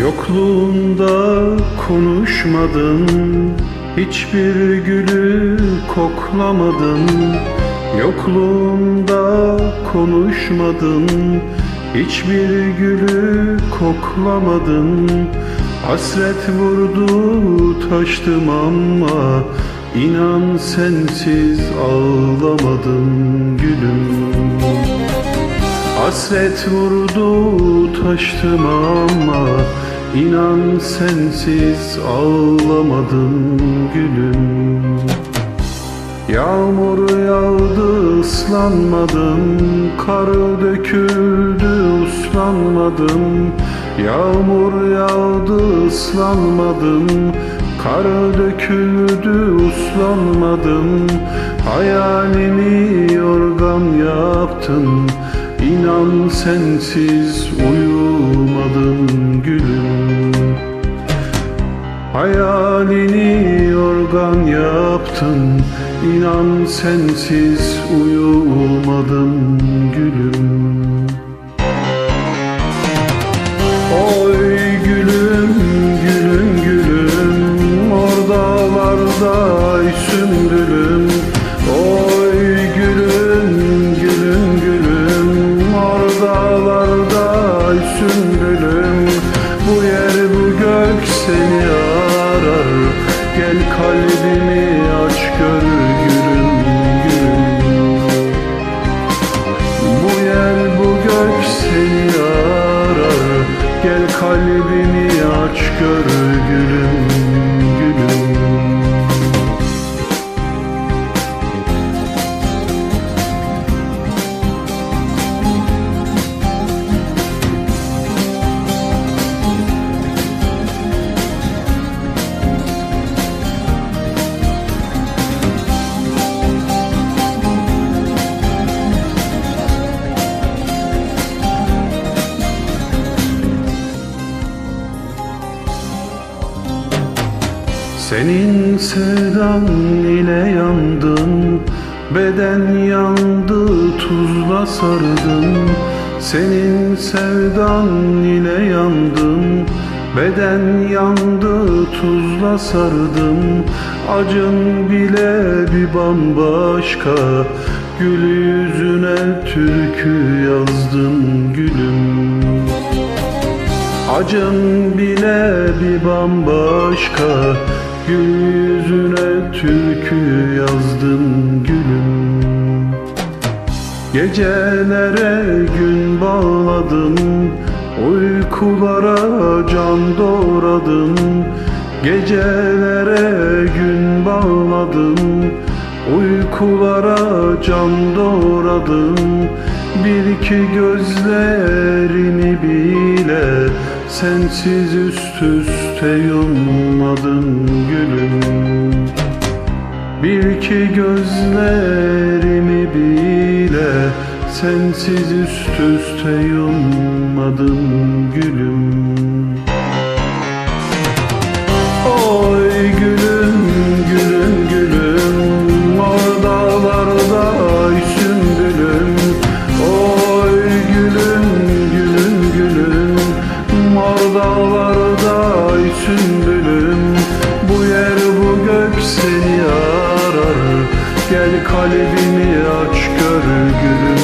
Yokluğunda konuşmadın Hiçbir gülü koklamadın. Yokluğunda konuşmadın Hiçbir gülü koklamadın. Hasret vurdu taştım ama İnan sensiz ağlamadım gülüm Hasret vurdu taştım ama inan sensiz ağlamadım gülüm. Yağmur yağdı ıslanmadım Kar döküldü uslanmadım. Yağmur yağdı ıslanmadım Kar döküldü uslanmadım. Hayalini yorgan yaptın İnan sensiz uyumadım gülüm. Hayalini yorgan yaptın. İnan sensiz uyumadım gülüm. Oy gülüm gülüm gülüm. Oradalarda sümbülüm aç gör Senin sevdan ile yandım Beden yandı tuzla sardım. Senin sevdan ile yandım Beden yandı tuzla sardım. Acın bile bir bambaşka Gül yüzüne türkü yazdım gülüm. Acın bile bir bambaşka Gül yüzüne türkü yazdım gülüm. Gecelere gün bağladım Uykulara can doğradım. Gecelere gün bağladım Uykulara can doğradım. Bir iki gözlerini bile Sensiz üst üste yummadım gülüm. Bir iki gözlerimi bile Sensiz üst üste yummadım gülüm Gel kalbimi aç gör gülüm.